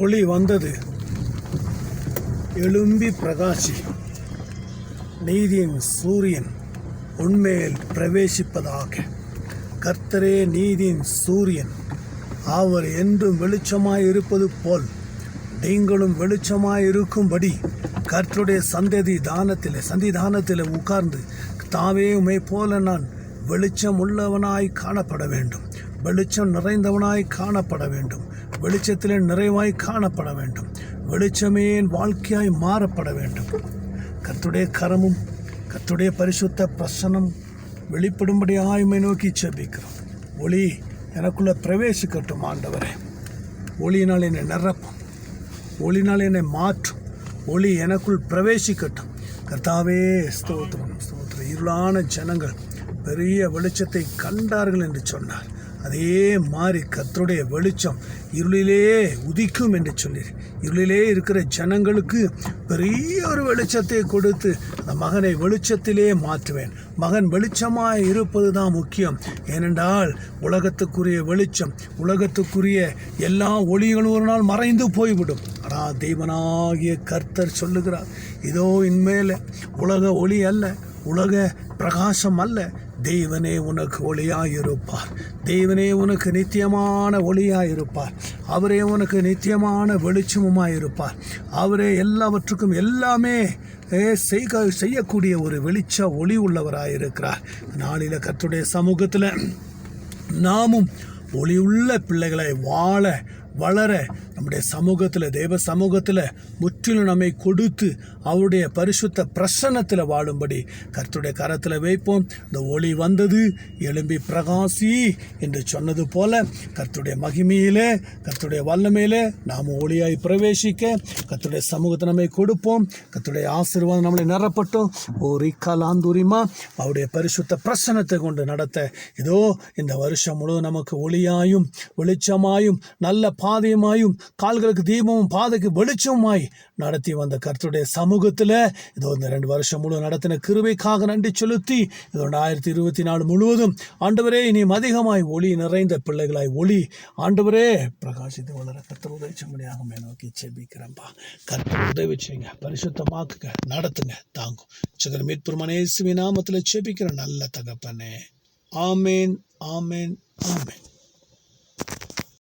ஒளி வந்தது. எழும்பி பிரகாசி நீதியின் சூரியன் உண்மையில் பிரவேசிப்பதாக. கர்த்தரே நீதியின் சூரியன் அவர் என்றும் வெளிச்சமாய் இருப்பது போல் நீங்களும் வெளிச்சமாய் இருக்கும்படி கர்த்தருடைய சந்ததி தானத்தில் சந்திதானத்தில் உட்கார்ந்து தாவே உமை போல நான் வெளிச்சம் உள்ளவனாய் காணப்பட வேண்டும். வெளிச்சம் நிறைந்தவனாய் காணப்பட வேண்டும். வெளிச்சத்திலே நிறைவாய் காணப்பட வேண்டும். வெளிச்சமே வாழ்க்கையாய் மாறப்பட வேண்டும். கத்துடைய கரமும் கத்துடைய பரிசுத்த பிரசனம் வெளிப்படும்படி ஆய்மை நோக்கி செபிக்கிறோம். ஒளி எனக்குள்ள பிரவேசிக்கட்டும் ஆண்டவரே. ஒளியினால் என்னை நிரப்பும். ஒளினால் என்னை மாற்றும். ஒளி எனக்குள் பிரவேசிக்கட்டும். கர்த்தாவே ஸ்தோத்திரம் ஸ்தோத்திரம். இருளான ஜனங்கள் பெரிய வெளிச்சத்தை கண்டார்கள் என்று சொன்னார். அதே மாதிரி கர்த்தருடைய வெளிச்சம் இருளிலே உதிக்கும் என்று சொல்லி இருளிலே இருக்கிற ஜனங்களுக்கு பெரிய ஒரு வெளிச்சத்தை கொடுத்து அந்த மகனை வெளிச்சத்திலே மாற்றுவேன். மகன் வெளிச்சமாக இருப்பது தான் முக்கியம். ஏனென்றால் உலகத்துக்குரிய வெளிச்சம் உலகத்துக்குரிய எல்லா ஒளிகளும் ஒரு நாள் மறைந்து போய்விடும். ஆனால் தெய்வனாகிய கர்த்தர் சொல்லுகிறார் இதோ இன்மேல உலக ஒளி அல்ல உலக பிரகாசம் அல்ல தெய்வனே உனக்கு ஒளியாயிருப்பார். தெய்வனே உனக்கு நித்தியமான ஒளியாயிருப்பார். அவரே உனக்கு நித்தியமான வெளிச்சமுமாயிருப்பார். அவரே எல்லாவற்றுக்கும் எல்லாமே செய்க செய்யக்கூடிய ஒரு வெளிச்ச ஒளி உள்ளவராயிருக்கிறார். நாளில் கத்துடைய சமூகத்தில் நாமும் ஒளியுள்ள பிள்ளைகளை வாழ வளர நம்முடைய சமூகத்தில் தேவ சமூகத்தில் முற்றிலும் நம்மை கொடுத்து அவருடைய பரிசுத்த பிரசன்னத்தில் வாழும்படி கர்த்துடைய கரத்தில் வைப்போம். இந்த ஒளி வந்தது எழும்பி பிரகாசி என்று சொன்னது போல கர்த்துடைய மகிமையிலே கர்த்துடைய வல்லமையிலே நாம் ஒளியாய் பிரவேசிக்க கர்த்தருடைய சமூகத்தை நம்மை கொடுப்போம். கர்த்தருடைய ஆசீர்வாதம் நம்மளை நிறப்பட்டோம் ஓ காலாந்தூரிமா அவருடைய பரிசுத்த பிரசனத்தை கொண்டு நடத்த. இதோ இந்த வருஷம் முழுவதும் நமக்கு ஒளியாயும் வெளிச்சமாயும் நல்ல பாதையுமாயும் கால்களுக்கு தீபமும் பாதைக்கு வெளிச்சமாய் நடத்தி வந்த கர்த்தருடைய சமூகத்தில் இதோ இந்த ரெண்டு வருஷம் முழு நடத்தின கிருவைக்காக நன்றி செலுத்தி இதோ ஆயிரத்தி இருபத்தி நாலு முழுவதும் ஆண்டவரே இனி அதிகமாய் ஒளி நிறைந்த பிள்ளைகளாய் ஒளி. ஆண்டவரே பிரகாசித்து வளர கர்த்தர் உதவி செய்யும்படியாக நோக்கி செபிக்கிறேன்பா. கர்த்தர் உதவி செய்யுங்க பரிசுத்தமாக்குங்க நடத்துங்க தாங்கும். சகர் மீட்புரமனேசுவி நாமத்தில் செபிக்கிற நல்ல தகப்பனே. ஆமேன் ஆமேன் ஆமேன்.